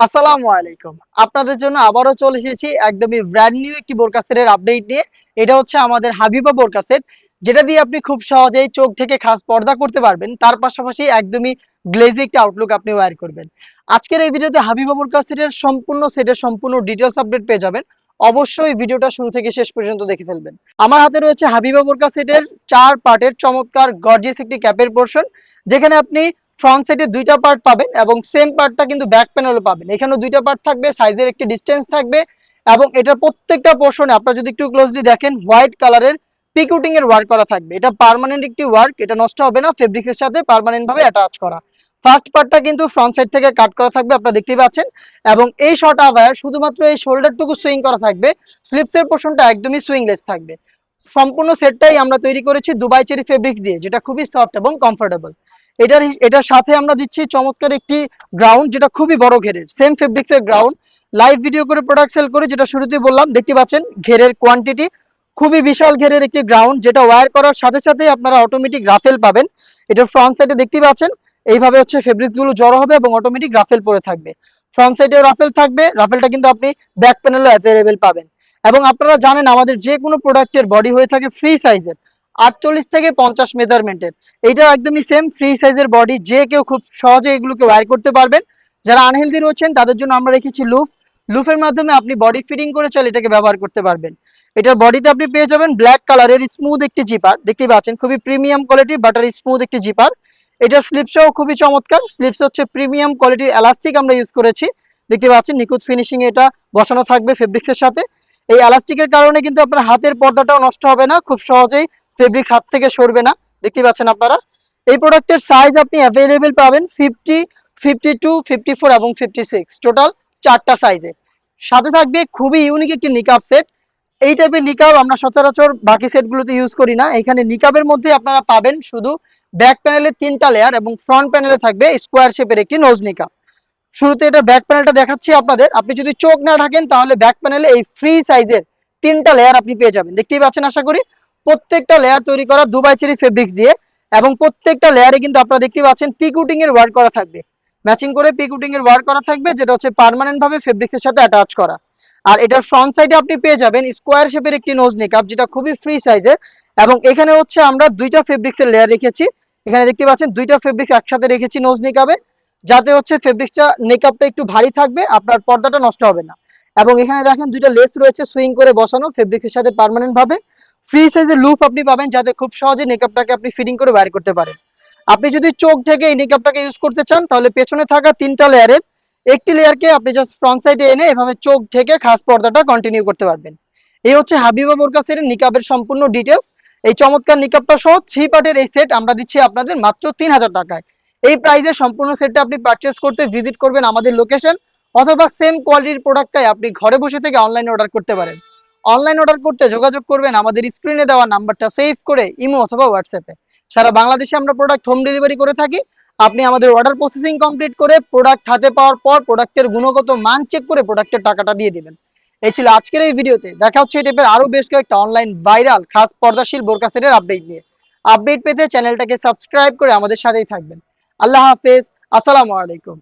আসসালামু আলাইকুম। আপনাদের জন্য আবারও চলে এসেছি একদমই ব্র্যান্ড নিউ একটি বোরকা সেটের আপডেট নিয়ে। এটা হচ্ছে আমাদের হাবিবা বোরকা সেট যেটা দিয়ে আপনি খুব সহজেই চোখ থেকে খাস পর্দা করতে পারবেন। তার পাশাপাশি একদমই গ্লেজি একটা আউটলুক আপনি ওয়্যার করবেন। আজকের এই ভিডিওতে হাবিবা বোরকা সেটের সম্পূর্ণ সেটের সম্পূর্ণ ডিটেলস আপডেট পেয়ে যাবেন। অবশ্যই ভিডিওটা শুরু থেকে শেষ পর্যন্ত দেখে ফেলবেন। আমার হাতে রয়েছে হাবিবা বোরকা সেটের চার পার্টের চমৎকার গর্জিয়াস একটি ক্যাপের পোর্শন যেখানে আপনি ফ্রন্ট সাইডে দুইটা পার্ট পাবেন এবং সেম পার্টটা কিন্তু ব্যাক প্যানেলও পাবেন। এখানেও দুইটা পার্ট থাকবে সাইজের একটি ডিস্টেন্স থাকবে এবং এটার প্রত্যেকটা পোর্শনে আপনারা যদি একটু ক্লোজলি দেখেন হোয়াইট কালারের পিকুটিং এর ওয়ার্ক করা থাকবে। এটা পার্মানেন্ট একটি ওয়ার্ক এটা নষ্ট হবে না ফেব্রিক্সের সাথে পার্মানেন্ট ভাবে অ্যাটাচ করা। ফার্স্ট পার্টটা কিন্তু ফ্রন্ট সাইড থেকে কাট করা থাকবে, আপনারা দেখতেই পাচ্ছেন। এবং এই শর্ট আবার শুধুমাত্র এই শোল্ডারটুকু সুইং করা থাকবে স্লিপসের পোর্শনটা একদমই সুইংলেস থাকবে। সম্পূর্ণ সেটটাই আমরা তৈরি করেছি দুবাই চেরি ফেব্রিক্স দিয়ে, যেটা খুবই সফট এবং কমফোর্টেবল এটার এটার সাথে আমরা দিচ্ছি চমৎকার একটি গ্রাউন্ড যেটা খুবই বড় ঘেরের সেম ফেব্রিক্সের গ্রাউন্ড লাইভ ভিডিও করে প্রোডাক্ট সেল করে যেটা শুরুতেই বললাম, দেখতে পাচ্ছেন ঘেরের কোয়ান্টিটি খুবই বিশাল ঘেরের একটি গ্রাউন্ড যেটা ওয়্যার করার সাথে সাথে আপনারা অটোমেটিক রাফেল পাবেন। এটার ফ্রন্ট সাইডে দেখতে পাচ্ছেন, এইভাবে হচ্ছে ফেব্রিকগুলো জড়ো হবে এবং অটোমেটিক রাফেল পরে থাকবে। ফ্রন্ট সাইডেও রাফেল থাকবে রাফেলটা কিন্তু আপনি ব্যাক প্যানেলও অ্যাভেলেবেল পাবেন। এবং আপনারা জানেন, আমাদের যে কোনো প্রোডাক্টের বডি হয়ে থাকে ফ্রি সাইজের আটচল্লিশ থেকে পঞ্চাশ মেজারমেন্টের এইটা একদমই সেম ফ্রি সাইজের বডি যে কেউ খুব সহজে এগুলোকে ওয়্যার করতে পারবেন। যারা আনহেলদি রয়েছেন, তাদের জন্য আমরা রেখেছি লুপ লুপের মাধ্যমে আপনি বডি ফিটিং করে চাইলে এটাকে ব্যবহার করতে পারবেন। এটার বডিতে আপনি পেয়ে যাবেন ব্ল্যাক কালারের স্মুথ একটি জিপার দেখতে পাচ্ছেন, খুবই প্রিমিয়াম কোয়ালিটি বাটার স্মুথ একটি জিপার এটার স্লিপসও খুবই চমৎকার। স্লিপস হচ্ছে প্রিমিয়াম কোয়ালিটির এলাস্টিক আমরা ইউজ করেছি। দেখতে পাচ্ছেন, নিখুঁত ফিনিশিং এটা বসানো থাকবে ফেব্রিক্সের সাথে। এই এলাস্টিকের কারণে কিন্তু আপনার হাতের পর্দাটাও নষ্ট হবে না। খুব সহজেই ফেব্রিক হাত থেকে সরবে না। দেখতে পাচ্ছেন আপনারা। এই প্রোডাক্টের সাইজ আপনি অ্যাভেলেবেল পাবেন fifty fifty two fifty four এবং ফিফটি সিক্স টোটাল চারটা সাইজে সাথে থাকবে খুবই ইউনিক একটি নিকাপ সেট এই টাইপের নিকাব আমরা সচরাচর বাকি সেটগুলোতে ইউজ করি না। এখানে নিকাবের মধ্যে আপনারা পাবেন শুধু ব্যাক প্যানেলে তিনটা লেয়ার এবং ফ্রন্ট প্যানেলে থাকবে স্কোয়ার শেপের একটি নোজ নিকাব শুরুতে এটা ব্যাক প্যানেলটা দেখাচ্ছি আপনাদের। আপনি যদি চোখ না ঢাকেন তাহলে ব্যাক প্যানেলে এই ফ্রি সাইজের তিনটা লেয়ার আপনি পেয়ে যাবেন। দেখতেই পাচ্ছেন আশা করি? প্রত্যেকটা লেয়ার তৈরি করা দুবাই চেরি ফেব্রিক্স দিয়ে এবং প্রত্যেকটা লেয়ারে কিন্তু আপনারা দেখতে পাচ্ছেন পিকুটিং এর ওয়ার্ক করা থাকবে। ম্যাচিং করে পিকুটিং এর ওয়ার্ক করা থাকবে, যেটা হচ্ছে পার্মানেন্ট ভাবে ফেব্রিক্সের সাথে অ্যাটাচ করা। আর এটার ফ্রন্ট সাইডে আপনি পেয়ে যাবেন স্কোয়ার শেপের একটি নোজ নেকআপ যেটা খুবই ফ্রি সাইজের এবং এখানে হচ্ছে আমরা দুইটা ফেব্রিক্সের লেয়ার রেখেছি। এখানে দেখতে পাচ্ছেন দুইটা ফেব্রিক্স একসাথে রেখেছি নোজ নেকআপে যাতে হচ্ছে ফেব্রিক্সটা নেকআপটা একটু ভারী থাকবে, আপনার পর্দাটা নষ্ট হবে না। এবং এখানে দেখেন দুইটা লেস রয়েছে সুইং করে বসানো ফেব্রিক্সের সাথে পার্মানেন্ট ভাবে। ফ্রি সাইজের লুপ আপনি পাবেন যাতে খুব সহজে মেকআপটাকে আপনি ফিটিং করে বাইর করতে পারেন। আপনি যদি চোখ থেকে এই মেকআপটাকে ইউজ করতে চান, তাহলে পেছনে থাকা তিনটা লেয়ারের একটি লেয়ারকে আপনি জাস্ট ফ্রন্ট সাইডে এনে এভাবে চোখ থেকে খাস পর্দাটা কন্টিনিউ করতে পারবেন। এই হচ্ছে হাবিবা বোরকাসের নিকাবের সম্পূর্ণ ডিটেলস এই চমৎকার নিকাবটা সহ থ্রি পার্টের এই সেট আমরা দিচ্ছি আপনাদের মাত্র তিন হাজার টাকায়। এই প্রাইসে সম্পূর্ণ সেটটা আপনি পারচেস করতে ভিজিট করবেন আমাদের লোকেশন অথবা সেম কোয়ালিটির প্রোডাক্টটাই আপনি ঘরে বসে থেকে অনলাইনে অর্ডার করতে পারেন। অনলাইন অর্ডার করতে যোগাযোগ করবেন, আমাদের স্ক্রিনে দেওয়া নাম্বারটা সেভ করে ইমো অথবা হোয়াটসঅ্যাপে সারা বাংলাদেশে আমরা প্রোডাক্ট হোম ডেলিভারি করে থাকি। আপনি আমাদের অর্ডার প্রসেসিং কমপ্লিট করে প্রোডাক্ট হাতে পাওয়ার পর প্রোডাক্টের গুণগত মান চেক করে প্রোডাক্টের টাকাটা দিয়ে দিবেন। এই ছিল আজকের এই ভিডিওতে। দেখা হচ্ছে এই টাইপের আরও বেশ কয়েকটা অনলাইন ভাইরাল খাস পর্দাশীল বোরকা সেটের আপডেট নিয়ে। আপডেট পেতে চ্যানেলটাকে সাবস্ক্রাইব করে আমাদের সাথেই থাকবেন। আল্লাহ হাফেজ। আসসালামু আলাইকুম।